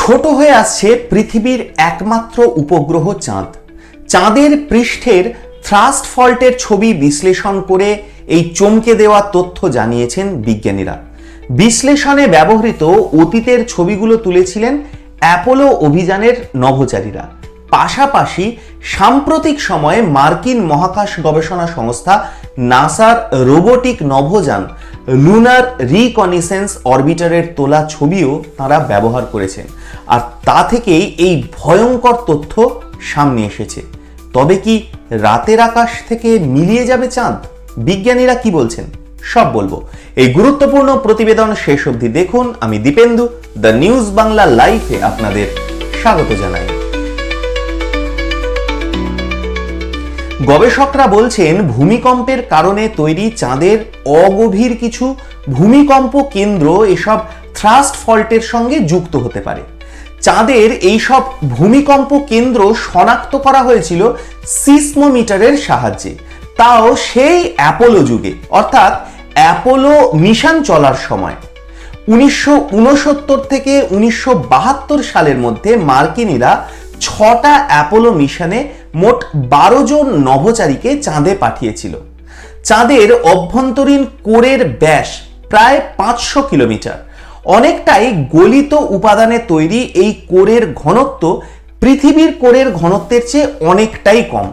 ছোট হয়ে আসছে পৃথিবীর একমাত্র উপগ্রহ চাঁদ। চাঁদের পৃষ্ঠের থ্রাস্ট ফল্টের ছবি বিশ্লেষণ করে এই চমকে দেওয়া তথ্য জানিয়েছেন বিজ্ঞানীরা। বিশ্লেষণে ব্যবহৃত অতীতের ছবিগুলো তুলেছিলেন অ্যাপোলো অভিযানের নভোচারীরা। পাশাপাশি সাম্প্রতিক সময়ে মার্কিন মহাকাশ গবেষণা সংস্থা নাসার রোবোটিক নভোযান লুনার রিকনিসেন্স অরবিটারের তোলা ছবিও তারা ব্যবহার করেছেন আর তা থেকেই এই ভয়ঙ্কর তথ্য সামনে এসেছে। তবে কি রাতের আকাশ থেকে মিলিয়ে যাবে চাঁদ? বিজ্ঞানীরা কি বলছেন? সব বলব। এই গুরুত্বপূর্ণ প্রতিবেদন শেষ অবধি দেখুন। আমি দীপেন্দু, দ্য নিউজ বাংলা লাইফে আপনাদের স্বাগত জানাই। গবেষকরা বলছেন, ভূমিকম্পের কারণে তৈরি চাঁদের অগভীর কিছু ভূমিকম্প কেন্দ্র এসব থ্রাস্ট ফল্টের সঙ্গে যুক্ত হতে পারে। চাঁদের এইসব ভূমিকম্প কেন্দ্র শনাক্ত করা হয়েছিল সিসমোমিটারের সাহায্যে। তাও সেই অ্যাপোলো যুগে, অর্থাৎ অ্যাপোলো মিশন চলার সময়। উনিশশো উনসত্তর থেকে উনিশশো বাহাত্তর সালের মধ্যে মার্কিনীরা ছটা অ্যাপোলো মিশনে মোট বারো জন নভোচারীকে চাঁদে পাঠিয়েছিল। চাঁদের অভ্যন্তরীণ কোরের ব্যাস প্রায় পাঁচশো কিলোমিটার। অনেকটাই গলিত উপাদানে তৈরি এই কোরের ঘনত্ব পৃথিবীর কোরের ঘনত্বের চেয়ে অনেকটাই কম।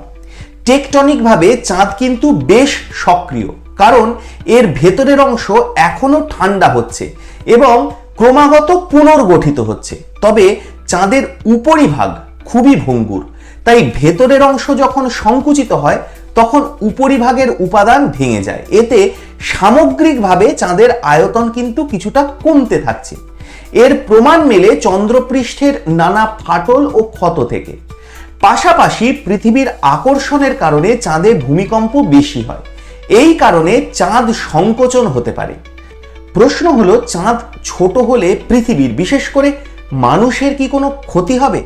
টেকটনিকভাবে চাঁদ কিন্তু বেশ সক্রিয়, কারণ এর ভেতরের অংশ এখনও ঠান্ডা হচ্ছে এবং ক্রমাগত পুনর্গঠিত হচ্ছে। তবে চাঁদের উপরিভাগ খুবই ভঙ্গুর তাই ভেতরের অংশ যখন সংকুচিত হয়, তখন উপরিভাগের উপাদান ভেঙে যায়। এতে সামগ্রিকভাবে চাঁদের আয়তন কিন্তু কিছুটা কমতে থাকছে। এর প্রমাণ মেলে চন্দ্রপৃষ্ঠের নানা ফাটল ও ক্ষত থেকে। পাশাপাশি পৃথিবীর আকর্ষণের কারণে চাঁদে ভূমিকম্প বেশি হয়। এই কারণে চাঁদ সংকোচন হতে পারে। প্রশ্ন হলো, চাঁদ ছোট হলে পৃথিবীর, বিশেষ করে মানুষের কি কোনো ক্ষতি হবে?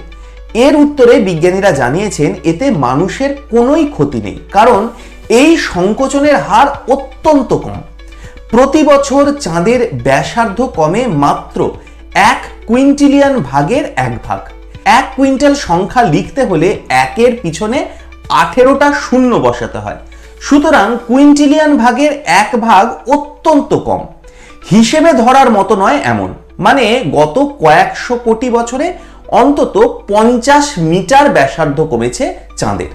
এর উত্তরে বিজ্ঞানীরা জানিয়েছেন, এতে মানুষের কোনোই ক্ষতি নেই, কারণ এই সংকোচনের হার অত্যন্ত কম। প্রতি বছর চাঁদের ব্যাসার্ধ কমে মাত্র এক কুইন্টিলিয়ন ভাগের এক ভাগ। এক কুইন্টাল সংখ্যা লিখতে হলে একের পিছনে আঠেরোটা শূন্য বসাতে হয়। সুতরাং কুইন্টিলিয়ান ভাগের এক ভাগ অত্যন্ত কম। হিসেবে ধরার মতো নয় এমন। মানে গত কয়েকশো কোটি বছরে অন্তত পঞ্চাশ মিটার ব্যাসার্ধ কমেছে চাঁদের।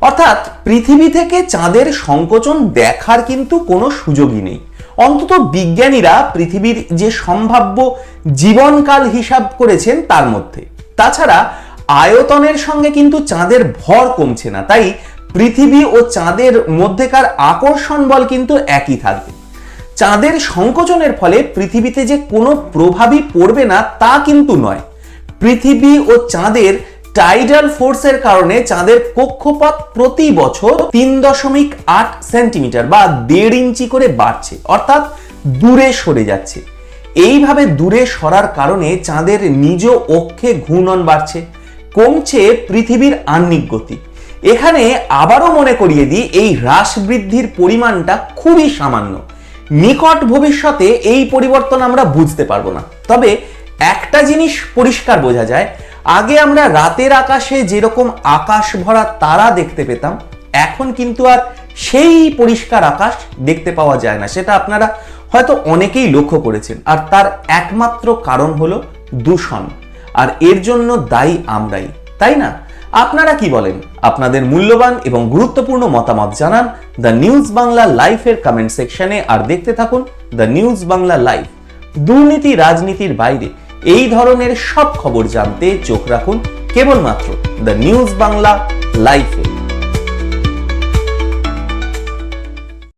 অর্থাৎ পৃথিবী থেকে চাঁদের সংকোচন দেখার কিন্তু কোনো সুযোগই নেই। অন্তত বিজ্ঞানীরা পৃথিবীর যে সম্ভাব্য জীবনকাল হিসাব করেছেন তার মধ্যে। তাছাড়া আয়তনের সঙ্গে কিন্তু চাঁদের ভর কমছে না, তাই পৃথিবী ও চাঁদের মধ্যেকার আকর্ষণ বল কিন্তু একই থাকবে। চাঁদের সংকোচনের ফলে পৃথিবীতে যে কোনো প্রভাবই পড়বে না তা কিন্তু নয়। পৃথিবী ও চাঁদের টাইডাল ফোর্সের কারণে চাঁদের কক্ষপথ প্রতি বছর তিন দশমিক আট সেন্টিমিটার বা দেড় ইঞ্চি করে বাড়ছে, অর্থাৎ দূরে সরে যাচ্ছে। এইভাবে দূরে সরার কারণে চাঁদের নিজ অক্ষে ঘূর্ণন বাড়ছে, কমছে পৃথিবীর আহ্নিক গতি। এখানে আবারও মনে করিয়ে দিই, এই হ্রাস বৃদ্ধির পরিমাণটা খুবই সামান্য। নিকট ভবিষ্যতে এই পরিবর্তন আমরা বুঝতে পারব না। তবে একটা জিনিস পরিষ্কার বোঝা যায়, আগে আমরা রাতের আকাশে যেরকম আকাশ ভরা তারা দেখতে পেতাম, এখন কিন্তু আর সেই পরিষ্কার আকাশ দেখতে পাওয়া যায় না। সেটা আপনারা হয়তো অনেকেই লক্ষ্য করেছেন। আর তার একমাত্র কারণ হলো দূষণ। আর এর জন্য দায়ী আমরাই, তাই না? আপনারা কি বলেন? আপনাদের মূল্যবান এবং গুরুত্বপূর্ণ মতামত জানান দ্য নিউজ বাংলা লাইফের কমেন্ট সেকশনে। আর দেখতে থাকুন দ্য নিউজ বাংলা লাইফ, দুর্নীতি রাজনীতির বাইরে। এই ধরনের সব খবর জানতে চোখ রাখুন কেবলমাত্র দ্য নিউজ বাংলা লাইফে